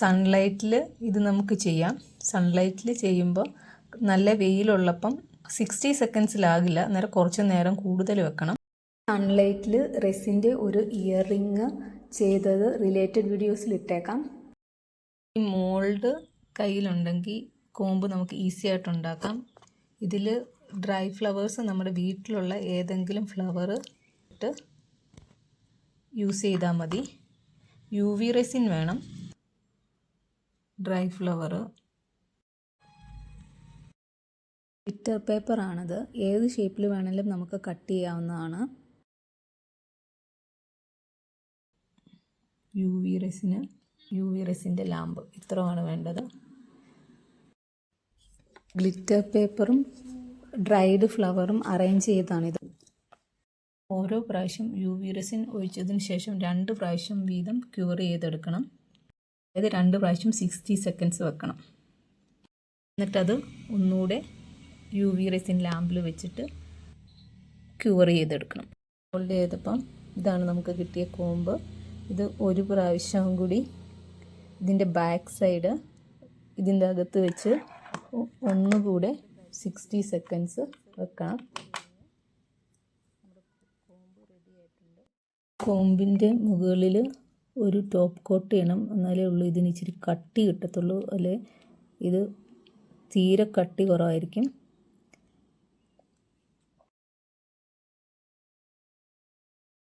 സൺലൈറ്റിൽ ഇത് നമുക്ക് ചെയ്യാം. സൺലൈറ്റിൽ ചെയ്യുമ്പോൾ നല്ല വെയിലുള്ളപ്പം സിക്സ്റ്റി സെക്കൻഡ്സിലാകില്ല അന്നേരം കുറച്ച് നേരം കൂടുതൽ വെക്കണം. സൺലൈറ്റിൽ റെസിന്റെ ഒരു ഇയർ റിങ് ചെയ്തത് റിലേറ്റഡ് വീഡിയോസിൽ ഇട്ടേക്കാം ഈ മോൾഡ് കയ്യിലുണ്ടെങ്കിൽ കോമ്പ് നമുക്ക് ഈസി ആയിട്ട് ഉണ്ടാക്കാം ഇതിൽ ഡ്രൈ ഫ്ലവേഴ്സ് നമ്മുടെ വീട്ടിലുള്ള ഏതെങ്കിലും ഫ്ലവർ ഇട്ട് യൂസ് ചെയ്താൽ മതി. യു വി റെസിൻ വേണം. Dry flower. ഗ്ലിറ്റർ ആണത് ഏത് ഷേപ്പിൽ വേണമെങ്കിലും നമുക്ക് കട്ട് ചെയ്യാവുന്നതാണ്. U V resin U V റെസിന്റെ lamp. ഇത്രയാണ് വേണ്ടത്. ഗ്ലിറ്റർ പേപ്പറും ഡ്രൈഡ് ഫ്ലവറും അറേഞ്ച് ചെയ്താണിത് ഓരോ പ്രാവശ്യം യു വി റെസിൻ ഒഴിച്ചതിന് ശേഷം രണ്ട് പ്രാവശ്യം വീതം ക്യൂർ ചെയ്തെടുക്കണം. അതായത് രണ്ട് പ്രാവശ്യം സിക്സ്റ്റി സെക്കൻഡ്സ് വെക്കണം. എന്നിട്ടത് ഒന്നുകൂടെ യു വി റെസിൻ ലാമ്പിൽ വെച്ചിട്ട് ക്യൂർ ചെയ്തെടുക്കണം. ഹോൾഡ് ചെയ്തപ്പം ഇതാണ് നമുക്ക് കിട്ടിയ കോമ്പ് ഇത് ഒരു പ്രാവശ്യം കൂടി ഇതിന്റെ ബാക്ക് സൈഡ് ഇതിന്റെ അകത്ത് വെച്ച് ഒന്നുകൂടെ സിക്സ്റ്റി സെക്കൻഡ്സ് വെക്കണം. കോമ്പിന്റെ മുകളിൽ ഒരു ടോപ്പ് കോട്ട് ചെയ്യണം എന്നാലേ ഉള്ളൂ ഇതിന് ഇച്ചിരി കട്ടി കിട്ടത്തുള്ളൂ. അല്ലെ ഇത് തീരെ കട്ടി കുറവായിരിക്കും.